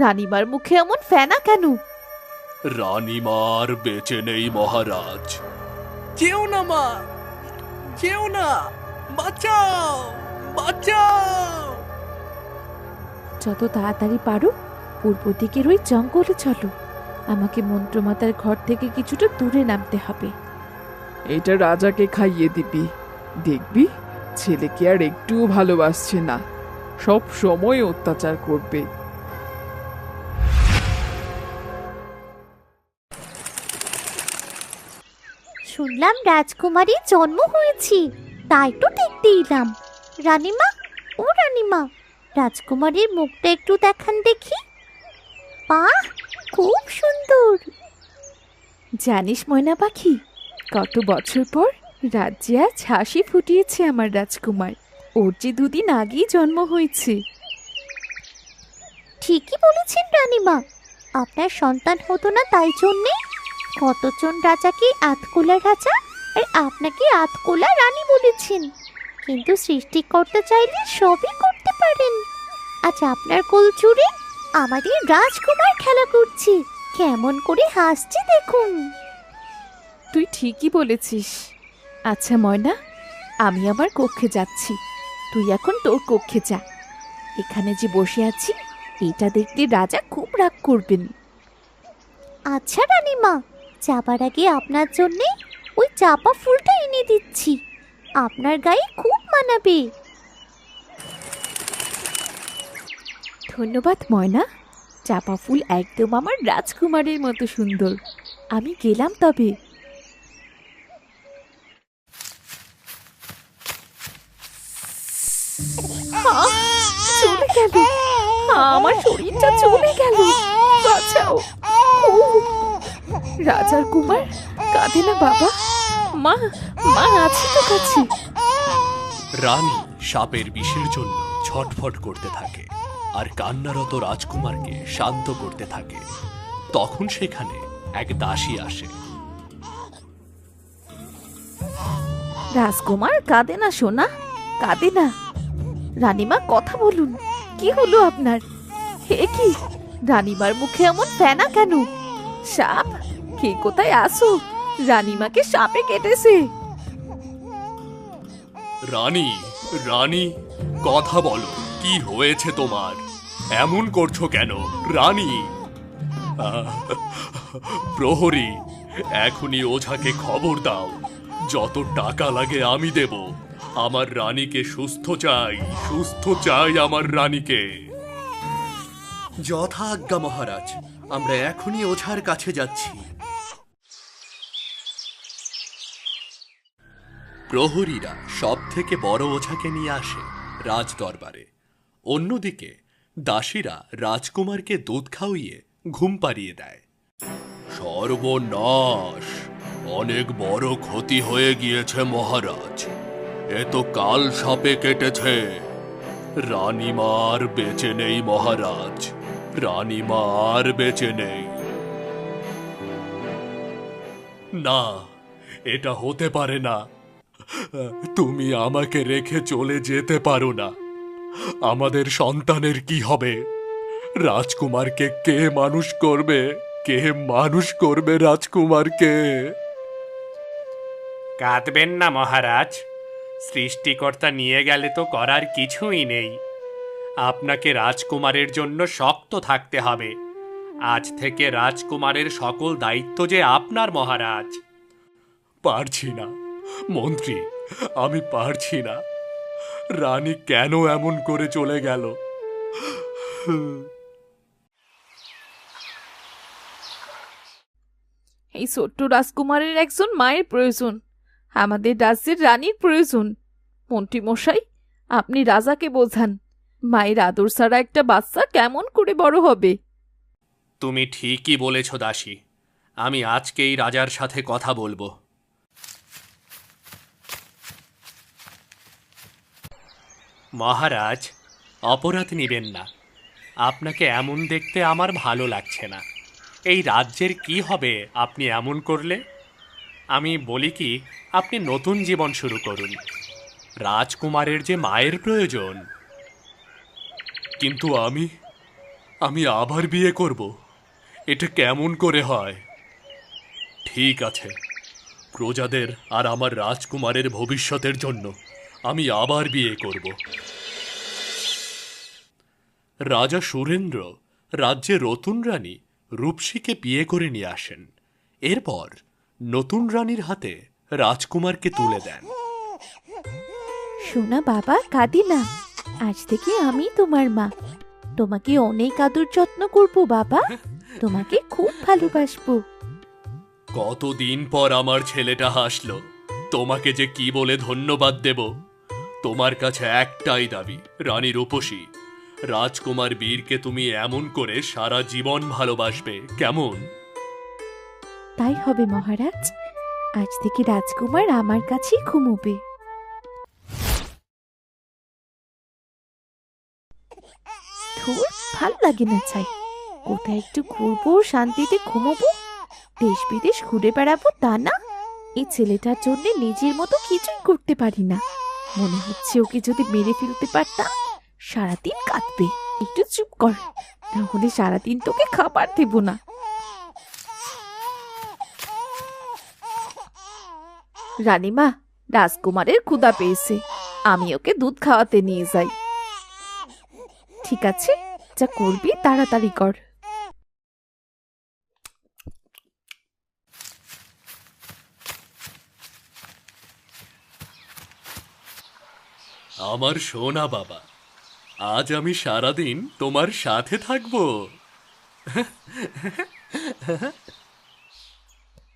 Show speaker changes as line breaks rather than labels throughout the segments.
রানীমার মুখে এমন ফেনা কেন?
রানীমার বেঁচে নেই মহারাজ।
যেও না মা যেও না বাঁচাও বাঁচাও।
যত তাড়াতাড়ি পারো পূর্ব দিকের ওই জঙ্গলে চলো। আমাকে মন্ত্রমাতার ঘর থেকে কিছুটা দূরে নামতে হবে।
এটা রাজাকে খাইয়ে দিবি। দেখবি ছেলেকে আর একটুও ভালোবাসছে না। সব সময় অত্যাচার করবে।
শুনলাম রাজকুমারীর জন্ম হয়েছে। তাই তো দেখতে এলাম। রানীমা ও রানীমা রাজকুমারীর মুখটা একটু দেখান দেখি। বাহ খুব সুন্দর।
জানিস ময়না পাখি কত বছর পর রাজ্যে আজ হাসি ফুটিয়েছে আমার রাজকুমার। ওর যে দুদিন আগেই জন্ম হয়েছে।
ঠিকই বলেছেন রানীমা। আপনার সন্তান হতো না তাই জন্যে কতজন রাজাকে আতকোলা রাজা? আর আপনাকে আতকোলা রানী বলেছেন। কিন্তু সৃষ্টিকর্তা চাইলে সবই করতে পারেন। আজ আপনার কোল জুড়ে আমাদের রাজকুমার খেলা করছে। কেমন করে হাসছে দেখুন।
তুই ঠিকই বলেছিস। আচ্ছা ময়না আমি আমার কক্ষে যাচ্ছি। তুই এখন তোর কক্ষে যা। এখানে যে বসে আছি এটা দেখতে রাজা খুব রাগ করবেন।
আচ্ছা রানীমা। যাবার আগে আপনার জন্যে ওই চাপা ফুলটা এনে দিচ্ছি। আপনার গায়ে খুব মানাবে।
ধন্যবাদ, ময়না। চাপা ফুল একদম আমার রাজকুমারের মতো সুন্দর। আমি গেলাম তবে। আমার শরীরটা চলে গেল। বাঁচাও। রাজার কুমার কাঁদে না বাবা? মা মা আছে তো কাছে।
রানী সাপের বিষের জন্য ছটফট করতে থাকে আর কান্নারত রাজকুমারকে শান্ত করতে থাকে। তখন সেখানে এক দাসী আসে।
রাজকুমার কাঁদে না সোনা কাঁদে না। রানীমা কথা বলুন কি হলো আপনার? হে কি? রানীমার মুখে এমন ফেনা কেন? সাপ? কে কোথায় আসো রানীমাকে সাপে কেটেছে।
রানী রানী কথা বলো কি হয়েছে তোমার? এমন করছ কেন? রানী! প্রহরী এখনই ওঝাকে খবর দাও। যত টাকা লাগে আমি দেব। আমার রানীকে সুস্থ চাই সুস্থ চাই আমার রানীকে। যথা আজ্ঞা মহারাজ আমরা এখনই ওঝার কাছে যাচ্ছি। প্রহরীরা সব থেকে বড় ওঝাকে নিয়ে আসে রাজ দরবারে অন্যদিকে দাসীরা রাজকুমারকে দুধ খাওয়িয়ে ঘুম পাড়িয়ে দেয়। সর্বনাশ! অনেক বড় ক্ষতি হয়ে গিয়েছে মহারাজ। এ তো কাল সাপে কেটেছে। রানীমার বেঁচে নেই মহারাজ। রানীমার বেঁচে নেই। না, এটা হতে পারে না। তুমি আমাকে রেখে চলে যেতে পারো না। আমাদের সন্তানের কি হবে? রাজকুমারকে কে মানুষ করবে? কে মানুষ করবে রাজকুমারকে?
কাঁদবেন না মহারাজ। সৃষ্টিকর্তা নিয়ে গেলে তো করার কিছুই নেই। আপনাকে রাজকুমারের জন্য শক্ত থাকতে হবে। আজ থেকে রাজকুমারের সকল দায়িত্ব যে আপনার মহারাজ।
পারছি না। মন্ত্রী আমি পারছি না। রানী কেন এমন করে চলে গেল?
এই ছোট্ট রাজকুমারের একজন মায়ের প্রয়োজন আমাদের রাজ্যের রানীর প্রয়োজন। মন্ত্রী মশাই আপনি রাজাকে বোঝান মায়ের আদর ছাড়া একটা বাচ্চা কেমন করে বড় হবে?
তুমি ঠিকই বলেছ দাসী আমি আজকেই রাজার সাথে কথা বলব।
মহারাজ, অপরাধ নেবেন না। আপনাকে এমন দেখতে আমার ভালো লাগছে না। এই রাজ্যের কি হবে আপনি এমন করলে? আমি বলি কি, আপনি নতুন জীবন শুরু করুন। রাজকুমারের যে মায়ের প্রয়োজন।
কিন্তু আমি আমি আবার বিয়ে করব। এটা কেমন করে হয়? ঠিক আছে, প্রজাদের আর আমার রাজকুমারের ভবিষ্যতের জন্য। আমি আবার বিয়ে করব। রাজা সুরেন্দ্র রাজ্যে রতুন রানী রূপসীকে বিয়ে করে নিয়ে আসেন। এরপর নতুন রানীর হাতে রাজকুমারকে তুলে দেন।
শোনা বাবা কাঁদি না। আজ থেকে আমি তোমার মা। তোমাকে অনেক আদর যত্ন করব বাবা। তোমাকে খুব ভালোবাসবো।
কতদিন পর আমার ছেলেটা হাসলো। তোমাকে যে কি বলে ধন্যবাদ দেব। তোমার কাছে একটাই দাবি, রানী রূপসী। রাজকুমার বীরকে তুমি এমন করে সারা জীবন ভালোবাসবে, কেমন?
তাই হবে মহারাজ। আজ থেকে রাজকুমার আমার কাছেই ঘুমোবে। ভালো লাগে না চাই। কোথায় একটু ঘুরবো, শান্তিতে ঘুমোবো? দেশ বিদেশ ঘুরে বেড়াবো, তা না? এই ছেলেটার জন্য নিজের মতো কিছুই করতে পারি না। মনে হচ্ছে ওকে যদি মেরে ফেলতে পারতাম, সারাদিন কাঁদবে। একটু চুপ কর, তাহলে সারাদিন তোকে খাবার দেবো না। রানীমা, রাজকুমারের ক্ষুদা পেয়েছে। আমি ওকে দুধ খাওয়াতে নিয়ে যাই। ঠিক আছে, যা করবি তাড়াতাড়ি কর।
আমার সোনা বাবা আজ আমি সারাদিন তোমার সাথে থাকব।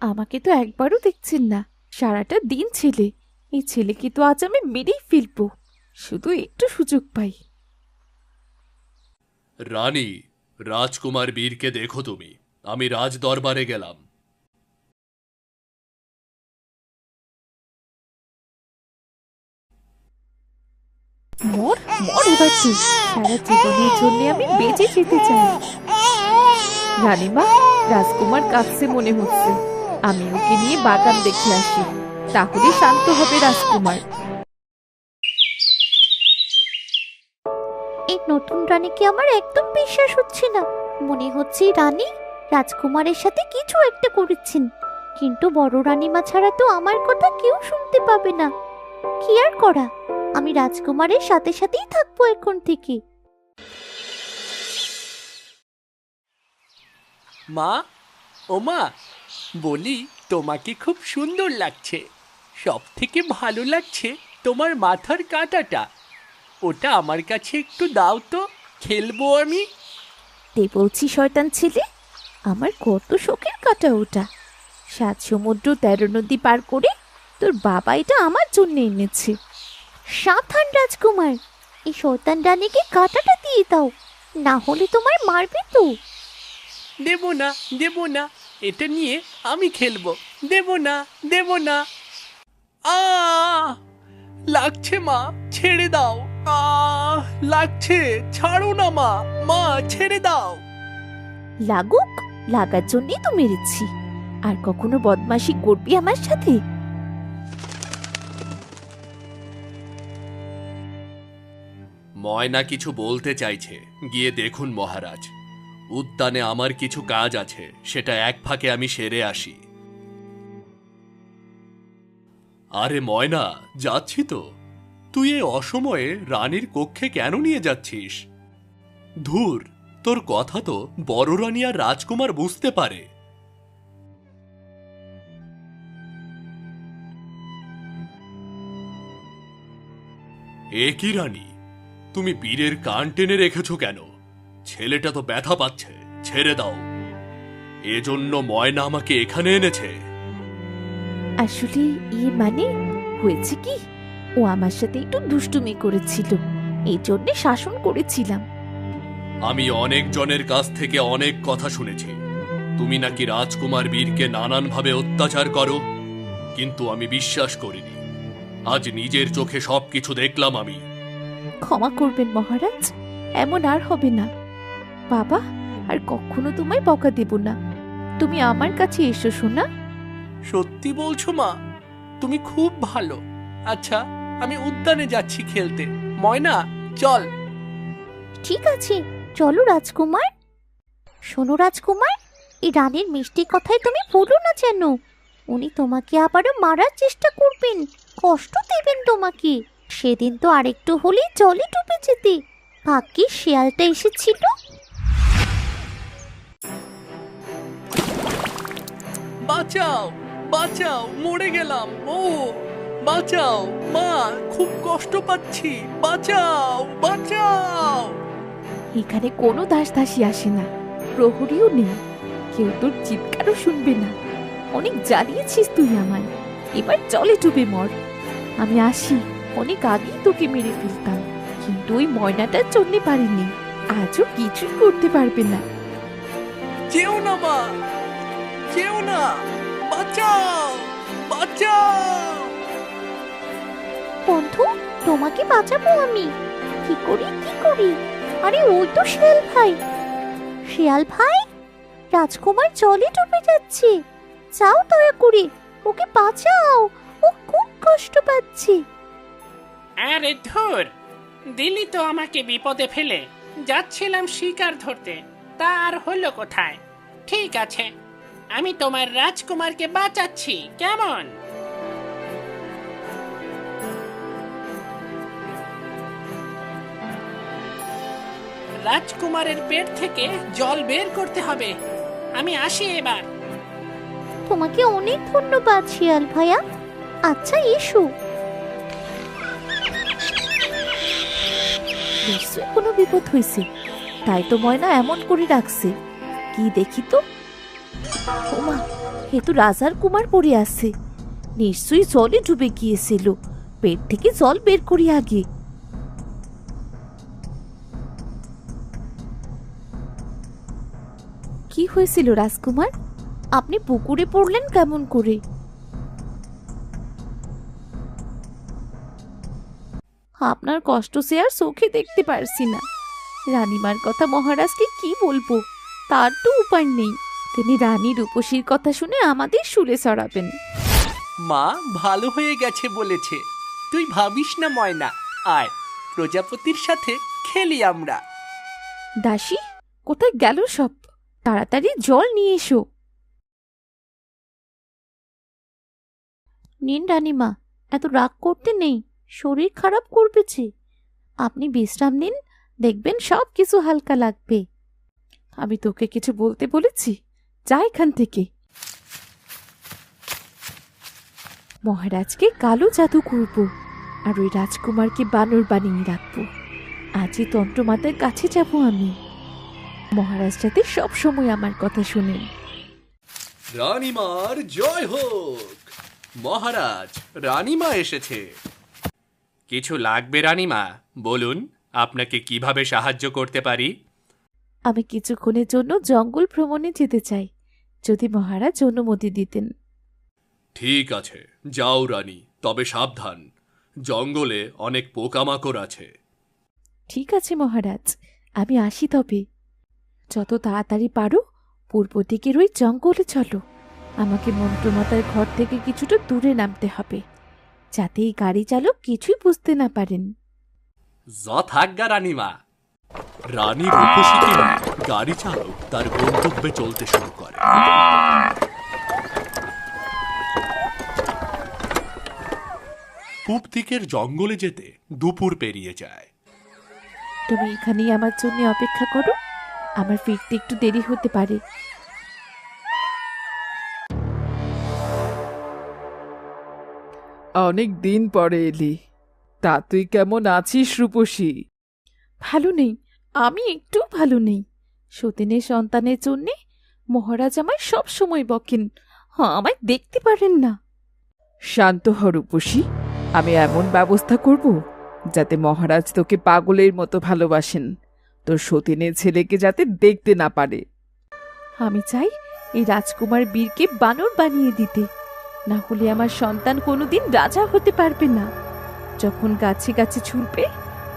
আমাকে তো একবারও দেখছেন না সারাটা দিন ছেলে। এই ছেলেকে তো আজ আমি মেরেই ফেলব শুধু একটু সুযোগ পাই।
রানী রাজকুমার বীরকে দেখো তুমি আমি রাজ দরবারে গেলাম।
মর মর এবার সারা জীবনের জন্য আমি বেঁচে যেতে চাই। রানীমা, রাজকুমার কাছে মনে হচ্ছে। আমি ওকে নিয়ে বাগান দেখে আসি। তাহলে শান্ত হবে রাজকুমার।
এই নতুন রানীকে আমার একদম বিশ্বাস হচ্ছে না। মনে হচ্ছে রানী রাজকুমারের সাথে কিছু একটা করেছেন। কিন্তু বড় রানীমা ছাড়া তো আমার কথা কেউ শুনতে পাবে না। কি আর করা? আমি রাজকুমারের সাথে সাথেই থাকব এখন থেকে।
মা ও মা বলি তোমাকে খুব সুন্দর লাগছে। সব থেকে ভালো লাগছে তোমার মাথার কাঁটাটা। ওটা আমার কাছে একটু দাও তো খেলব আমি।
তে বলছি শয়তান ছেলে আমার কত শোকের কাটা ওটা। সাত সমুদ্র তেরো নদী পার করে তোর বাবা এটা আমার জন্য এনেছে।
সাবধান রাজকুমার এই শয়তান রানীকে কাঁটাটা দিয়ে দাও না হলে তোমার মারবে তো।
দেব না দেব না এটা নিয়ে আমি খেলব। দেব না দেব না। আ লাগছে মা ছেড়ে দাও। আ লাগছে ছাড়ো না মা মা ছেড়ে দাও।
লাগুক লাগার জন্যই তো মেরেছি। আর কখনো বদমাশি করবি আমার সাথে?
ময়না কিছু বলতে চাইছে। গিয়ে দেখুন মহারাজ, উদ্যানে আমার কিছু কাজ আছে, সেটা এক ফাঁকে আমি সেরে আসি। আরে ময়না, যাচ্ছি তো। তুই এই অসময়ে রানীর কক্ষে কেন নিয়ে যাচ্ছিস? ধুর, তোর কথা তো বড় রানী আর রাজকুমার বুঝতে পারে। এ কি রানী? তুমি বীরের কান টেনে রেখেছ কেন? ছেলেটা তো ব্যথা পাচ্ছে ছেড়ে দাও। এজন্য ময়না আমাকে এখানে এনেছে।
আসলে ইয়ে মানে? হয়েছে কি? ও আমার সাথে একটু দুষ্টুমি করেছিল এই জন্যে শাসন করেছিলাম।
আমি অনেক জনের কাছ থেকে অনেক কথা শুনেছি। তুমি নাকি রাজকুমার বীরকে নানানভাবে অত্যাচার করো কিন্তু আমি বিশ্বাস করিনি। আজ নিজের চোখে সবকিছু দেখলাম আমি।
ক্ষমা করবেন মহারাজ এমন আর হবে না। বাবা আর কখনো তোমায় বকা দেব না। তুমি আমার কাছে এসো শোনা
সত্যি বলছো মা তুমি খুব ভালো। আচ্ছা আমি উদ্যানে যাচ্ছি খেলতে। ময়না চল।
ঠিক আছে চলো রাজকুমার। শোনো রাজকুমার এই রানীর মিষ্টি কথায় তুমি বলো না যেন। উনি তোমাকে আবারও মারার চেষ্টা করবেন কষ্ট দেবেন তোমাকে। সেদিন তো আরেকটু হলেই জলে ডুবে যেতে। ভাগ্যিস শিয়ালটা এসেছিল।
বাঁচাও বাঁচাও মরে গেলাম। ও বাঁচাও মা খুব কষ্ট পাচ্ছি। বাঁচাও বাঁচাও।
এখানে কোনো দাস দাসী আসে না। প্রহরীও নেই। কেউ তোর চিৎকারও শুনবে না। অনেক জ্বালিয়েছিস তুই আমায়। এবার চলে ডুবে মর। আমি আসি। অনেক আগেই তোকে মেরে ফেলতাম। কিন্তু ওই ময়নাটার জন্য পারিনি। আজও কিছুই করতে পারবে না।
যেও না মা। যেও না। বাঁচাও! বাঁচাও!
বন্ধু তোমাকে বাঁচাবো আমি। কি করি কি করি? আরে ওই তো শিয়াল ভাই। শিয়াল ভাই রাজকুমার জলে ডুবে যাচ্ছে। যাও দয়া করে ওকে বাঁচাও। ও খুব কষ্ট পাচ্ছে।
আরে ধুর দিলি তো আমাকে বিপদে ফেলে। যাচ্ছিলাম শিকার ধরতে। তা আর হলো কোথায়? ঠিক আছে, আমি তোমার রাজকুমারকে বাঁচাচ্ছি। কেমন? রাজকুমারের পেট থেকে জল বের করতে হবে। আমি আসি এবার।
তোমাকে অনেক ধন্যবাদ শিয়াল ভাইয়া। আচ্ছা এসো।
নিশ্চয়ই কোনো বিপদ হয়েছে তাই তো ময়না এমন করে রাখছে কি দেখি তো? ওমা, এ তো রাজার কুমার পড়ে আছে। নিশ্চয়ই জলে ডুবে গিয়েছিল। পেট থেকে জল বের করি আগে। কি হয়েছিল রাজকুমার? আপনি পুকুরে পড়লেন কেমন করে? আপনার কষ্ট সে আর চোখে দেখতে পারছি না। রানীমার কথা মহারাজকে কি বলব? তার তো উপায় নেই। তিনি রানী রূপসীর কথা শুনে আমাদের সুরে চড়াবেন
মা ভালো হয়ে গেছে বলেছে। তুই ভাবিস না ময়না আয় প্রজাপতির সাথে খেলি আমরা।
দাসী কোথায় গেল সব? তাড়াতাড়ি জল নিয়ে এসো। নিন রানীমা এত রাগ করতে নেই। শরীর খারাপ করবেছে আপনি বিশ্রাম নিন, দেখবেন সব কিছু হালকা লাগবে। আমি তোকে কিছু বলতে বলেছি, যা এখান থেকে। মহারাজকে কালো জাদু করব আর ওই রাজকুমারকে বানর বানিয়ে রাখব। আজই তন্ত্রমাতার কাছে যাব আমি। মহারাজ যাতে সব সময় আমার কথা শুনেন।
রানীমার জয় হোক। মহারাজ, রানীমা এসেছে।
কিছু লাগবে রানীমা? বলুন আপনাকে কীভাবে সাহায্য করতে পারি?
আমি কিছুক্ষণের জন্য জঙ্গল ভ্রমণে যেতে চাই। যদি মহারাজ অনুমতি দিতেন।
ঠিক আছে যাও রানী তবে সাবধান। জঙ্গলে অনেক পোকামাকড় আছে।
ঠিক আছে মহারাজ আমি আসি তবে। যত তাড়াতাড়ি পারো পূর্ব দিকের ওই জঙ্গলে চলো। আমাকে মন্ত্রমাতার ঘর থেকে কিছুটা দূরে নামতে হবে। যাতে এই গাড়ি চালক কিছুই বুঝতে না পারেন।
যথাজ্ঞা রানীমা। গাড়ি চালক তার গন্তব্যে চলতে শুরু করে। পূব দিকের জঙ্গলে যেতে দুপুর পেরিয়ে যায়।
তুমি এখানেই আমার জন্য অপেক্ষা করো। আমার ফিরতে একটু দেরি হতে পারে।
অনেক দিন পরে এলি। তা তুই কেমন আছিস রূপসী?
ভালো নেই আমি একটু ভালো নেই। সতীনের সন্তানের জন্যে মহারাজ আমায় সব সময় বকেন হ্যাঁ আমায় দেখতে পারেন না।
শান্ত হ রূপসী। আমি এমন ব্যবস্থা করব যাতে মহারাজ তোকে পাগলের মতো ভালোবাসেন। তোর সতীনের ছেলেকে যাতে দেখতে না পারে।
আমি চাই এই রাজকুমার বীরকে বানর বানিয়ে দিতে। না হলে আমার সন্তান কোনোদিন রাজা হতে পারবে না। যখন গাছে গাছে ছুলবে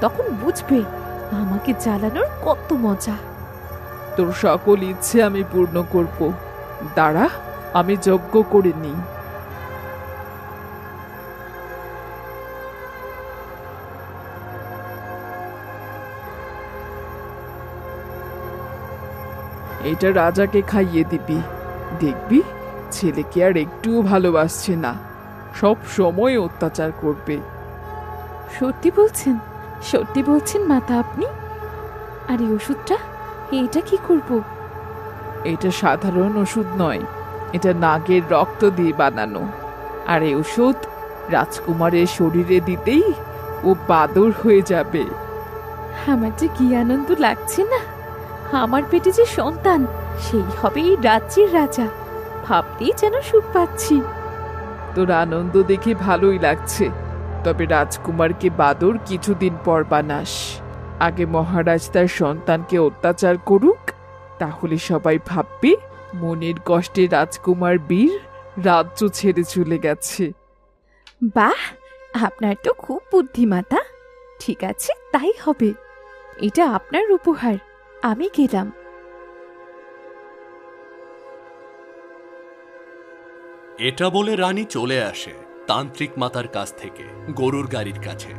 তখন বুঝবে আমাকে জ্বালানোর কত মজা।
তোর সকল ইচ্ছে আমি পূর্ণ করব। দাঁড়া, আমি যজ্ঞ করে নিই। এটা রাজাকে খাইয়ে দিবি। দেখবি? ছেলেকে আর একটুও ভালোবাসছে না। সব সময় অত্যাচার করবে।
সত্যি বলছেন? সত্যি বলছেন মাতা আপনি? আর এই ওষুধটা? এটা কি করব?
এটা সাধারণ ওষুধ নয়। এটা নাগের রক্ত দিয়ে বানানো। আর এই ওষুধ রাজকুমারের শরীরে দিতেই ও বাদর হয়ে যাবে।
আমার যে কি আনন্দ লাগছে না! আমার পেটে যে সন্তান সেই হবে এই রাজ্যের রাজা। ভাবতেই যেন সুখ পাচ্ছি।
তোর আনন্দ দেখে ভালোই লাগছে। তবে রাজকুমারকে বাদর কিছুদিন পর বানাস। আগে মহারাজ তার সন্তানকে অত্যাচার করুক তাহলে সবাই ভাববে মনের কষ্টে রাজকুমার বীর রাজ্য ছেড়ে চলে গেছে।
বাহ! আপনার তো খুব বুদ্ধিমাতা। ঠিক আছে তাই হবে। এটা আপনার উপহার। আমি গেলাম।
এটা বলে রানী চলে আসে তান্ত্রিক মাতার কাছ থেকে, গরুর গাড়ির কাছে।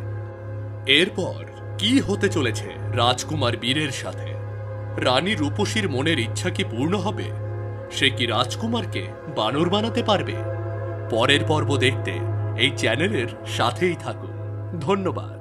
এরপর কি হতে চলেছে রাজকুমার বীরের সাথে? রানী রূপসীর মনের ইচ্ছা কি পূর্ণ হবে? সে কি রাজকুমারকে বানর বানাতে পারবে? পরের পর্ব দেখতে এই চ্যানেলের সাথেই থাকুন। ধন্যবাদ।